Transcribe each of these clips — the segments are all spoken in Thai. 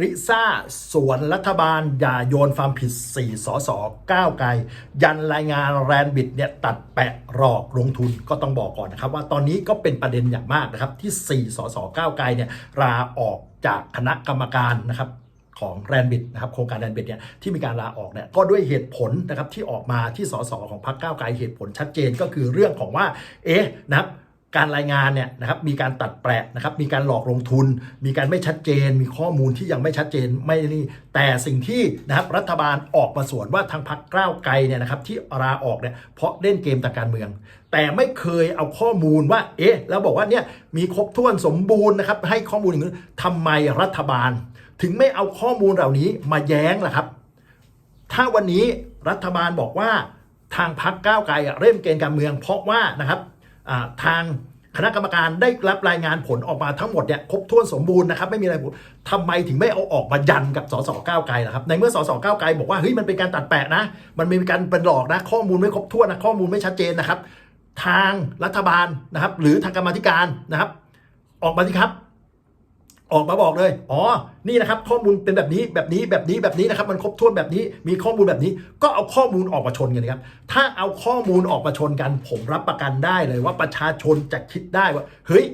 ริซ่าสวนรัฐบาล อย่าโยนความผิด 4 สสก้าวไกล ยันรายงานแรนบิดเนี่ยตัดแปะหลอกลงทุนก็ต้องบอกก่อนนะครับ ว่าตอนนี้ก็เป็นประเด็นอย่างมากนะครับที่ 4 สสก้าวไกลเนี่ยลาออกจากคณะกรรมการนะครับของแรนบิดนะครับโครงการแรนบิดเนี่ยที่มีการลาออกเนี่ยก็ด้วยเหตุผลนะครับที่ออกมาที่สสของพรรคก้าวไกลเหตุผลชัดเจนก็คือเรื่องของว่าเอ๊ะนะครับ การรายงานเนี่ยนะครับมีการตัดแปะนะครับมีการหลอกลงทุน มีการไม่ชัดเจน มีข้อมูลที่ยังไม่ชัดเจนไม่นี่แต่สิ่งที่นะครับรัฐบาลออกมาสวนว่าทางพรรคก้าวไกลเนี่ยนะครับที่ลาออกเนี่ยเพราะเล่นเกมทางการเมือง แต่ไม่เคยเอาข้อมูลว่าเอ๊ะแล้วบอกว่าเนี่ยมีครบถ้วนสมบูรณ์นะครับให้ข้อมูลอย่างนี้ทำไมรัฐบาล ถึงไม่เอาข้อมูลเหล่านี้มาแย้งล่ะครับ ถ้าวันนี้รัฐบาลบอกว่าทางพักก้าวไกลเล่นเกมการเมือง เพราะว่านะครับ ทางคณะกรรมการได้รับรายงานผลออกมาทั้งหมดเนี่ยครบถ้วนสมบูรณ์นะครับ ไม่มีอะไรผลทำไมถึงไม่เอาออกมายันกับสสก้าวไกลล่ะครับ ในเมื่อสสก้าวไกลบอกว่าเฮ้ยมันเป็นการตัดแปะนะ มันมีการเป็นหลอกนะ ข้อมูลไม่ครบถ้วนนะข้อมูลไม่ชัดเจนนะครับ ทางรัฐบาลนะครับ หรือทางกรรมธิการนะครับ ออกมาสิครับ ออกมาบอกเลย อ๋อ นี่นะครับ ข้อมูลเป็นแบบนี้แบบนี้แบบนี้แบบนี้นะครับ มันครบถ้วนแบบนี้ มีข้อมูลแบบนี้ ก็เอาข้อมูลออกมาชนกันนะครับ ถ้าเอาข้อมูลออกมาชนกัน ผมรับประกันได้เลยว่าประชาชนจะคิดได้ว่า เฮ้ย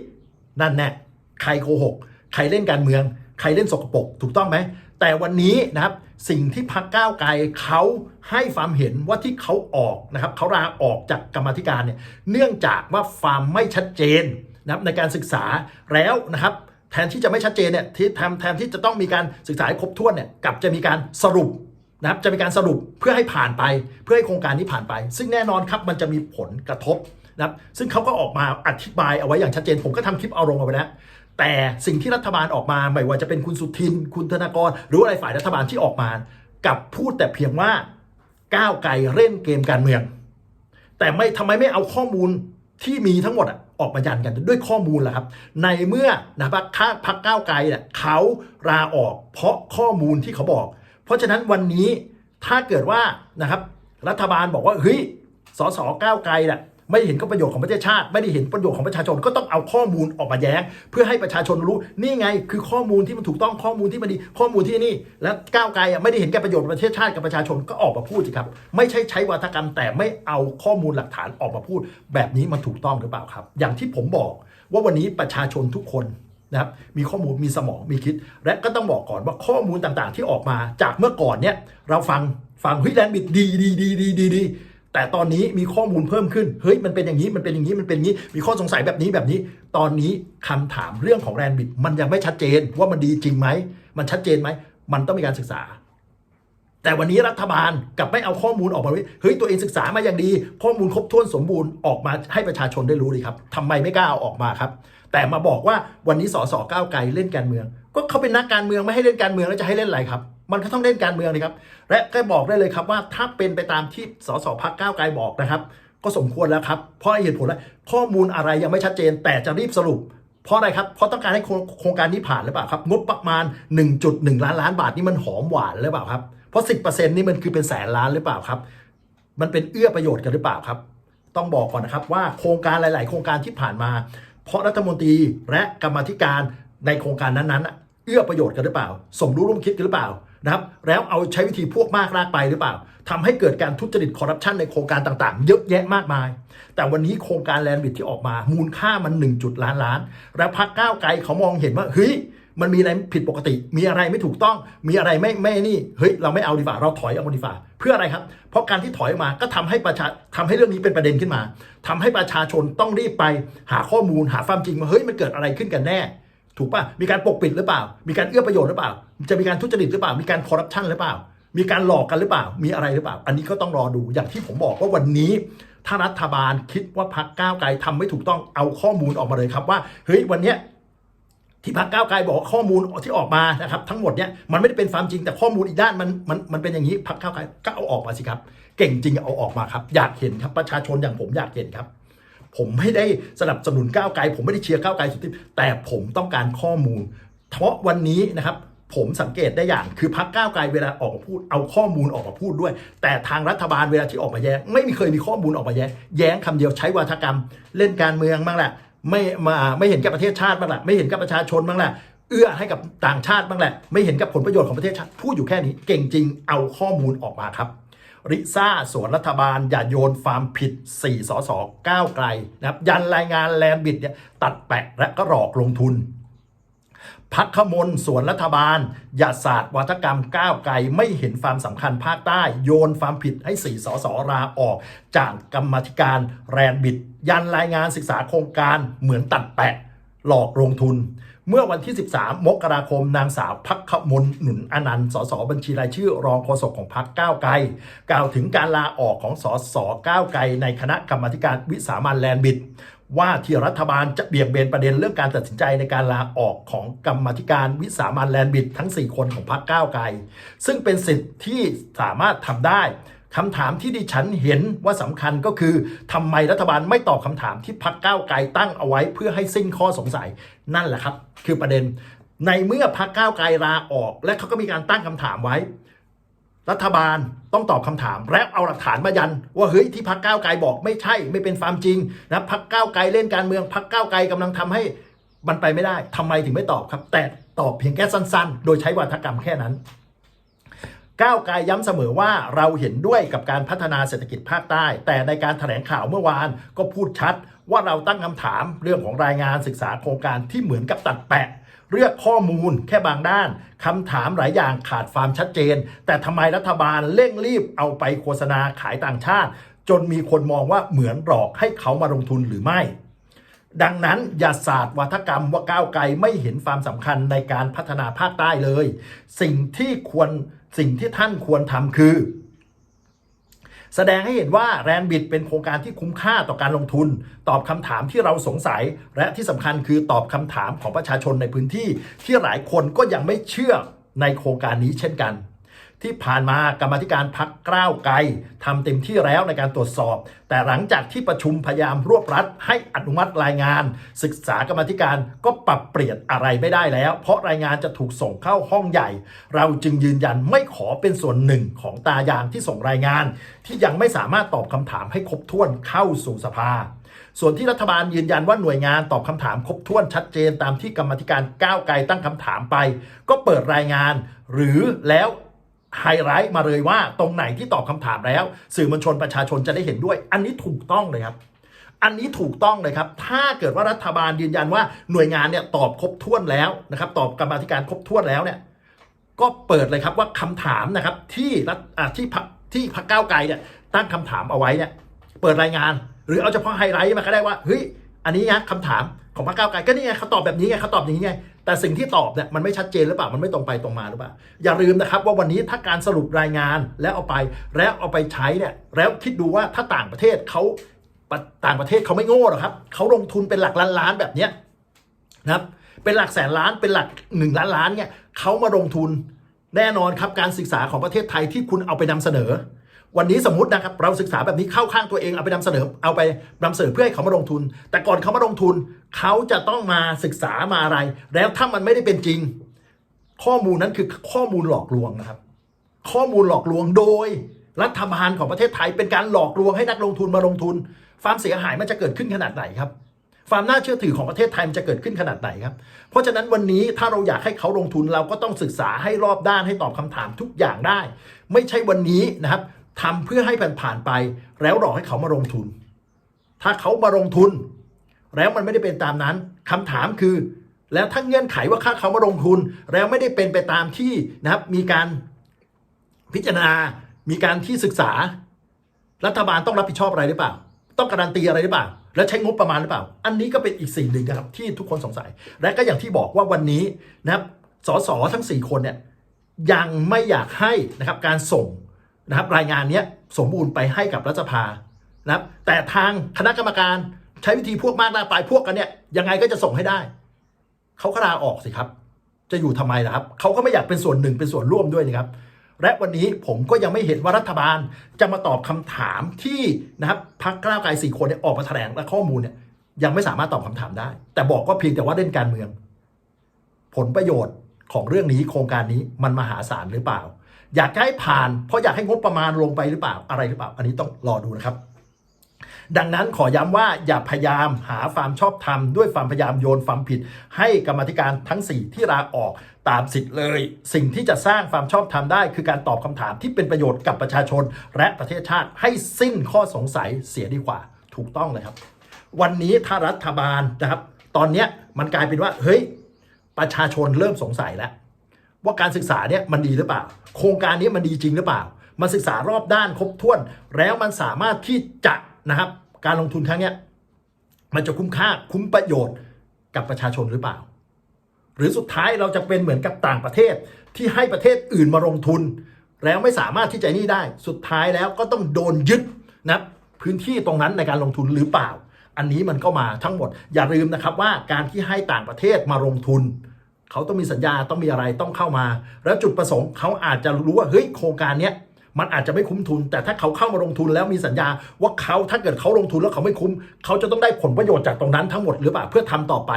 นั่นแน่ใครโกหก ใครเล่นการเมือง ใครเล่นสกปรก ถูกต้องไหม แต่วันนี้นะครับ สิ่งที่พักก้าวไกลเขาให้ความเห็นว่าที่เขาออกนะครับ เขาลาออกจากกรรมธิการเนี่ย เนื่องจากว่าความไม่ชัดเจนนะครับในการศึกษาแล้วนะครับ ทนที่จะไม่ชัดเจนเนี่ยที่แทนแทนที่จะต้องมีการศึกษาให้ครบถ้วนเนี่ยกลับจะมีการสรุปนะครับจะมีการสรุปเพื่อให้ผ่านไปเพื่อให้โครงการนี้ผ่านไป ซึ่งแน่นอนครับมันจะมีผลกระทบนะครับซึ่งเขาก็ออกมาอธิบายเอาไว้อย่างชัดเจน ผมก็ทำคลิปเอาลงเอาไว้แล้วแต่สิ่งที่รัฐบาลออกมาไม่ว่าจะเป็นคุณสุทิน คุณธนากร หรืออะไรฝ่ายรัฐบาลที่ออกมากับพูดแต่เพียงว่าก้าวไกลเล่นเกมการเมือง แต่ไม่ทำไมไม่เอาข้อมูลที่มีทั้งหมดอะ ออกมายันกันด้วยข้อมูลแหละครับ ในเมื่อนะครับข้าพักก้าวไกลเนี่ยเขาลาออกเพราะข้อมูลที่เขาบอก เพราะฉะนั้นวันนี้ถ้าเกิดว่านะครับ รัฐบาลบอกว่าเฮ้ยสสก้าวไกลน่ะ ไม่เห็นก็ประโยชน์ของประเทศชาติ ไม่ได้เห็นประโยชน์ของประชาชนก็ต้องเอาข้อมูลออกมาแย้ง เพื่อให้ประชาชนรู้นี่ไง คือข้อมูลที่มันถูกต้องข้อมูลที่มันดีข้อมูลที่นี่ แล้วก้าวไกลอะไม่ได้เห็นแก่ประโยชน์ประเทศชาติกับประชาชนก็ออกมาพูดสิครับ ไม่ใช่ใช้วาทกรรม แต่ไม่เอาข้อมูลหลักฐานออกมาพูด แบบนี้มันถูกต้องหรือเปล่าครับ อย่างที่ผมบอกว่าวันนี้ประชาชนทุกคนนะครับมีข้อมูลมีสมองมีคิด และก็ต้องบอกก่อนว่าข้อมูลต่างๆ ที่ออกมาจากเมื่อก่อนเนี่ยเราฟังฟังเฮ้ยแลนบิดดีดีดีดีดีดี แต่ตอนนี้มีข้อมูลเพิ่มขึ้น เฮ้ย มันเป็นอย่างนี้ มันเป็นอย่างนี้ มันเป็นอย่างนี้ มีข้อสงสัยแบบนี้แบบนี้ ตอนนี้คำถามเรื่องของแรนบิดมันยังไม่ชัดเจนว่ามันดีจริงไหม มันชัดเจนไหม มันต้องมีการศึกษา แต่วันนี้รัฐบาลกลับไม่เอาข้อมูลออกมาเฮ้ย ตัวเองศึกษามาอย่างดี ข้อมูลครบถ้วนสมบูรณ์ออกมาให้ประชาชนได้รู้เลยครับทำไมไม่กล้าเอาออกมาครับ แต่มาบอกว่าวันนี้สสก้าวไกลเล่นการเมือง ก็เขาเป็นนักการเมืองไม่ให้เล่นการเมืองแล้วจะให้เล่นอะไรครับ มันก็ต้องเล่นการเมืองเลยครับ และก็บอกได้เลยครับว่าถ้าเป็นไปตามที่สสพักก้าวไกลบอกนะครับ ก็สมควรแล้วครับ เพราะเหตุผลแล้วข้อมูลอะไรยังไม่ชัดเจน แต่จะรีบสรุป เพราะอะไรครับ เพราะต้องการให้โครงการนี้ผ่านหรือเปล่าครับ งบประมาณ 1.1 ล้านล้านบาทนี่มันหอมหวานหรือเปล่าครับ เพราะ 10%นี่มันคือเป็นแสนล้านหรือเปล่าครับ มันเป็นเอื้อประโยชน์กันหรือเปล่าครับ ต้องบอกก่อนนะครับว่าโครงการหลาย ๆ โครงการที่ผ่านมา เพราะรัฐมนตรีและกรรมธิการในโครงการนั้น ๆ เอื้อประโยชน์กันหรือเปล่า สมรู้ร่วมคิดกันหรือเปล่านะครับแล้วเอาใช้วิธีพวกมากลากไปหรือเปล่าทำให้เกิดการทุจริตคอร์รัปชันในโครงการต่างๆ เยอะแยะมากมาย แต่วันนี้โครงการแลนด์บิดที่ออกมา มูลค่ามัน1จุดล้านล้าน และพักก้าวไกลเขามองเห็นว่าเฮ้ยมันมีอะไรผิดปกติ มีอะไรไม่ถูกต้อง มีอะไรไม่ไม่นี่ เฮ้ย เราไม่เอาดีกว่า เราถอยออาดีกว่า เพื่ออะไรครับ เพราะการที่ถอยออกมาก็ทำให้ประชาทำให้เรื่องนี้เป็นประเด็นขึ้นมาทำให้ประชาชนต้องรีบไปหาข้อมูลหาความจริงว่าเฮ้ย มันเกิดอะไรขึ้นกันแน่ ถูกป่ะมีการปกปิดหรือเปล่า มีการเอื้อประโยชน์หรือเปล่า จะมีการทุจริตหรือเปล่า มีการคอร์รัปชันหรือเปล่า มีการหลอกกันหรือเปล่า มีอะไรหรือเปล่า อันนี้ก็ต้องรอดูอย่างที่ผมบอกว่าวันนี้ ถ้ารัฐบาลคิดว่าพักก้าวไกลทำไม่ถูกต้องเอาข้อมูลออกมาเลยครับว่าเฮ้ยวันเนี้ยที่พักก้าวไกลบอกข้อมูลที่ออกมานะครับ ทั้งหมดเนี่ยมันไม่ได้เป็นความจริงแต่ข้อมูลอีกด้านมันมันมันเป็นอย่างนี้พักก้าวไกลก็เอาออกมาสิครับ เก่งจริงเอาออกมาครับ อยากเห็นครับประชาชนอย่างผมอยากเห็นครับ ผมไม่ได้สนับสนุนก้าวไกล ผมไม่ได้เชียร์ก้าวไกลสุดที่แต่ผมต้องการข้อมูล เพราะวันนี้นะครับผมสังเกตได้อย่างคือพักก้าวไกลเวลาออกมาพูดเอาข้อมูลออกมาพูดด้วย แต่ทางรัฐบาลเวลาที่ออกมาแย้ง ไม่มีเคยมีข้อมูลออกมาแย้ง แย้งคำเดียวใช้วาทกรรม เล่นการเมืองบ้างแหละไม่มาไม่เห็นแก่ประเทศชาติบ้างแหละไม่เห็นแก่ประชาชนบ้างแหละเอื้อให้กับต่างชาติบ้างแหละ ไม่เห็นกับผลประโยชน์ของประเทศชาติพูดอยู่แค่นี้เก่งจริงเอาข้อมูลออกมาครับ ริซ่าสวนรัฐบาล อย่าโยนฟาร์มผิด 4 สสก้าวไกลนะครับยันรายงานแลนบิดเนี่ยตัดแปะและก็หลอกลงทุนพักขมลส่วนรัฐบาล อย่าศาสตร์วัฒกรรมก้าวไกลไม่เห็นความสำคัญภาคใต้ โยนความผิดให้สี่สสราออก จากกรรมธิการแรนบิด ยันรายงานศึกษาโครงการเหมือนตัดแปะ หลอกลงทุน เมื่อวันที่ 13 มกราคม นางสาวพักขมลหนุนอนันต์ สสบัญชีรายชื่อ รองโฆษกของพักก้าวไกล กล่าวถึงการลาออกของสสก้าวไกล ในคณะกรรมการวิสามันแลนบิด ว่าที่รัฐบาลจะเบี่ยงเบนประเด็นเรื่องการตัดสินใจในการลาออกของกรรมธิการวิสามันแลนบิด ทั้ง 4 คนของพรรคก้าวไกล ซึ่งเป็นสิทธิ์ที่สามารถทำได้ คำถามที่ดิฉันเห็นว่าสำคัญก็คือทำไมรัฐบาลไม่ตอบคำถามที่พรรคก้าวไกลตั้งเอาไว้เพื่อให้สิ้นข้อสงสัยนั่นแหละครับ คือประเด็น ในเมื่อพรรคก้าวไกลลาออก และเขาก็มีการตั้งคำถามไว้ รัฐบาลต้องตอบคำถาม และเอาหลักฐานมายัน ว่าเฮ้ยที่พักก้าวไกลบอกไม่ใช่ ไม่เป็นความจริงนะพักก้าวไกลเล่นการเมืองพักก้าวไกลกำลังทำให้มันไปไม่ได้ทำไมถึงไม่ตอบครับ แต่ตอบเพียงแค่สั้น ๆ โดยใช้วาทกรรมแค่นั้น ก้าวไกลย้ำเสมอว่าเราเห็นด้วยกับการพัฒนาเศรษฐกิจภาคใต้ แต่ในการถแถลงข่าวเมื่อวานก็พูดชัด ว่าเราตั้งคำถามเรื่องของรายงานศึกษาโครงการที่เหมือนกับตัดแปะเรียกข้อมูลแค่บางด้านคำถามหลายอย่างขาดความชัดเจน แต่ทำไมรัฐบาลเร่งรีบเอาไปโฆษณาขายต่างชาติ จนมีคนมองว่าเหมือนหลอกให้เขามาลงทุนหรือไม่ ดังนั้นอย่าศาสตร์วัฒกรรมว่าก้าวไกลไม่เห็นความสำคัญในการพัฒนาภาคใต้เลย สิ่งที่ควรสิ่งที่ท่านควรทำคือ แสดงให้เห็นว่าแรนบิดเป็นโครงการที่คุ้มค่าต่อการลงทุน ตอบคำถามที่เราสงสัย และที่สำคัญคือตอบคำถามของประชาชนในพื้นที่ที่หลายคนก็ยังไม่เชื่อในโครงการนี้เช่นกัน ที่ผ่านมากรรมธิการพักกล้าวไกลทำเต็มที่แล้วในการตรวจสอบ แต่หลังจากที่ประชุมพยายามรวบรัดให้อนุมัติรายงาน ศึกษากรรมธิการก็ปรับเปลี่ยนอะไรไม่ได้แล้ว เพราะรายงานจะถูกส่งเข้าห้องใหญ่ เราจึงยืนยันไม่ขอเป็นส่วนหนึ่งของตายางที่ส่งรายงาน ที่ยังไม่สามารถตอบคำถามให้ครบถ้วนเข้าสู่สภาส่วนที่รัฐบาลยืนยันว่าหน่วยงานตอบคำถามครบถ้วนชัดเจนตามที่กรรมธิการก้าวไกลตั้งคำถามไป ก็เปิดรายงาน หรือแล้ว ไฮไลท์มาเลยว่าตรงไหนที่ตอบคำถามแล้ว สื่อมวลชนประชาชนจะได้เห็นด้วย อันนี้ถูกต้องเลยครับ อันนี้ถูกต้องเลยครับ ถ้าเกิดว่ารัฐบาลยืนยันว่าหน่วยงานเนี่ยตอบครบถ้วนแล้วนะครับ ตอบกรรมาธิการครบถ้วนแล้วเนี่ยก็เปิดเลยครับว่าคำถามนะครับที่รัฐที่พักที่พักก้าวไกลเนี่ยตั้งคำถามเอาไว้เนี่ยเปิดรายงาน หรือเอาเฉพาะไฮไลท์มาก็ได้ว่าเฮ้ย อันนี้นะคำถามของพรรคก้าวไกลก็นี่ไงเขาตอบแบบนี้ไงเขาตอบอย่างนี้ไงแต่สิ่งที่ตอบเนี่ยมันไม่ชัดเจนหรือเปล่ามันไม่ตรงไปตรงมาหรือเปล่าอย่าลืมนะครับว่าวันนี้ถ้าการสรุปรายงานแล้วเอาไปแล้วเอาไปใช้เนี่ยแล้วคิดดูว่าถ้าต่างประเทศเขาต่างประเทศเขาไม่โง่หรอกครับเขาลงทุนเป็นหลักล้านล้านแบบเนี้ยนะครับเป็นหลักแสนล้านเป็นหลักหนึ่งล้านล้านเนี่ยเขามาลงทุนแน่นอนครับการศึกษาของประเทศไทยที่คุณเอาไปนำเสนอ วันนี้สมมตินะครับเราศึกษาแบบนี้เข้าข้างตัวเองเอาไปนำเสนอเอาไปนำเสนอเพื่อให้เขามาลงทุน แต่ก่อนเขามาลงทุน เขาจะต้องมาศึกษามาอะไร แล้วถ้ามันไม่ได้เป็นจริง ข้อมูลนั้นคือข้อมูลหลอกลวงนะครับ ข้อมูลหลอกลวงโดยรัฐบาลของประเทศไทยเป็นการหลอกลวงให้นักลงทุนมาลงทุนความเสียหายมันจะเกิดขึ้นขนาดไหนครับความน่าเชื่อถือของประเทศไทยมันจะเกิดขึ้นขนาดไหนครับ เพราะฉะนั้นวันนี้ถ้าเราอยากให้เขาลงทุนเราก็ต้องศึกษาให้รอบด้านให้ตอบคำถามทุกอย่างได้ ไม่ใช่วันนี้นะครับ ทำเพื่อให้ผ่นผ่านไป แล้วรอให้เขามาลงทุน ถ้าเขามาลงทุน แล้วมันไม่ได้เป็นตามนั้นคำถามคือ แล้วถ้าเงื่อนไขว่าค่าเขามาลงทุน แล้วไม่ได้เป็นไปตามที่นะครับ มีการพิจารณา มีการที่ศึกษา รัฐบาลต้องรับผิดชอบอะไรหรือเปล่า ต้องการันตีอะไรหรือเปล่า แล้วใช้งบประมาณหรือเปล่า อันนี้ก็เป็นอีกสิ่งหนึ่งนะครับที่ทุกคนสงสัย และก็อย่างที่บอกว่าวันนี้นะครับสสทั้ง 4 คนเนี่ยยังไม่อยากให้นะครับการส่ง นะครับรายงานนี้สมบูรณ์ไปให้กับรัฐสภานะครับแต่ทางคณะกรรมการใช้วิธีพวกมากหน้าปลายพวกกันเนี่ยยังไงก็จะส่งให้ได้เขาก็ลาออกสิครับ จะอยู่ทำไมล่ะครับเขาก็ไม่อยากเป็นส่วนหนึ่งเป็นส่วนร่วมด้วยนะครับ และวันนี้ผมก็ยังไม่เห็นว่ารัฐบาลจะมาตอบคำถามที่นะครับพักกล้าวไกลสี่คนเนี่ยออกมาแถลงและข้อมูลเนี่ยยังไม่สามารถตอบคำถามได้ แต่บอกว่าเพียงแต่ว่าเล่นการเมือง ผลประโยชน์ของเรื่องนี้โครงการนี้มันมหาศาลหรือเปล่า อยากให้ผ่านเพราะอยากให้งบประมาณลงไปหรือเปล่าอะไรหรือเปล่า อันนี้ต้องรอดูนะครับ ดังนั้นขอย้ำว่าอย่าพยายามหาความชอบธรรมด้วยความพยายามโยนความผิด ให้กรรมธิการทั้ง 4 ที่ลาออกตามสิทธิ์เลย สิ่งที่จะสร้างความชอบธรรมได้ คือการตอบคำถามที่เป็นประโยชน์กับประชาชน และประเทศชาติให้สิ้นข้อสงสัยเสียดีกว่า ถูกต้องเลยครับ วันนี้ถ้ารัฐบาลนะครับ ตอนนี้มันกลายเป็นว่าเฮ้ยประชาชนเริ่มสงสัยแล้ว ว่าการศึกษาเนี่ยมันดีหรือเปล่า โครงการนี้มันดีจริงหรือเปล่า มันศึกษารอบด้านครบถ้วน แล้วมันสามารถที่จะนะครับ การลงทุนครั้งเนี้ยมันจะคุ้มค่าคุ้มประโยชน์กับประชาชนหรือเปล่า หรือสุดท้ายเราจะเป็นเหมือนกับต่างประเทศที่ให้ประเทศอื่นมาลงทุน แล้วไม่สามารถที่จะนี่ได้ สุดท้ายแล้วก็ต้องโดนยึดนะพื้นที่ตรงนั้นในการลงทุนหรือเปล่า อันนี้มันก็มาทั้งหมด อย่าลืมนะครับว่าการที่ให้ต่างประเทศมาลงทุน เขาต้องมีสัญญาต้องมีอะไรต้องเข้ามา แล้วจุดประสงค์เขาอาจจะรู้ว่าเฮ้ยโครงการเนี้ยมันอาจจะไม่คุ้มทุน แต่ถ้าเขาเข้ามาลงทุนแล้วมีสัญญาว่าเขาถ้าเกิดเขาลงทุนแล้วเขาไม่คุ้ม เขาจะต้องได้ผลประโยชน์จากตรงนั้นทั้งหมดหรือเปล่าเพื่อทำต่อไป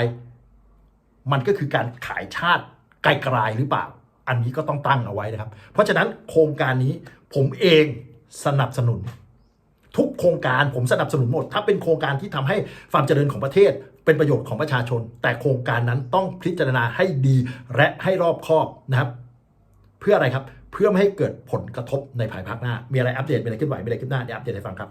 มันก็คือการขายชาติไกลๆหรือเปล่า อันนี้ก็ต้องตั้งเอาไว้นะครับ เพราะฉะนั้นโครงการนี้ผมเองสนับสนุน ทุกโครงการผมสนับสนุนหมด ถ้าเป็นโครงการที่ทำให้ความเจริญของประเทศเป็นประโยชน์ของประชาชน แต่โครงการนั้นต้องพิจารณาให้ดีและให้รอบคอบนะครับ เพื่ออะไรครับ เพื่อไม่ให้เกิดผลกระทบในภายภาคหน้า มีอะไรอัปเดตมีอะไรขึ้นไหวมีอะไรขึ้นหน้าเดี๋ยวอัปเดตให้ฟังครับ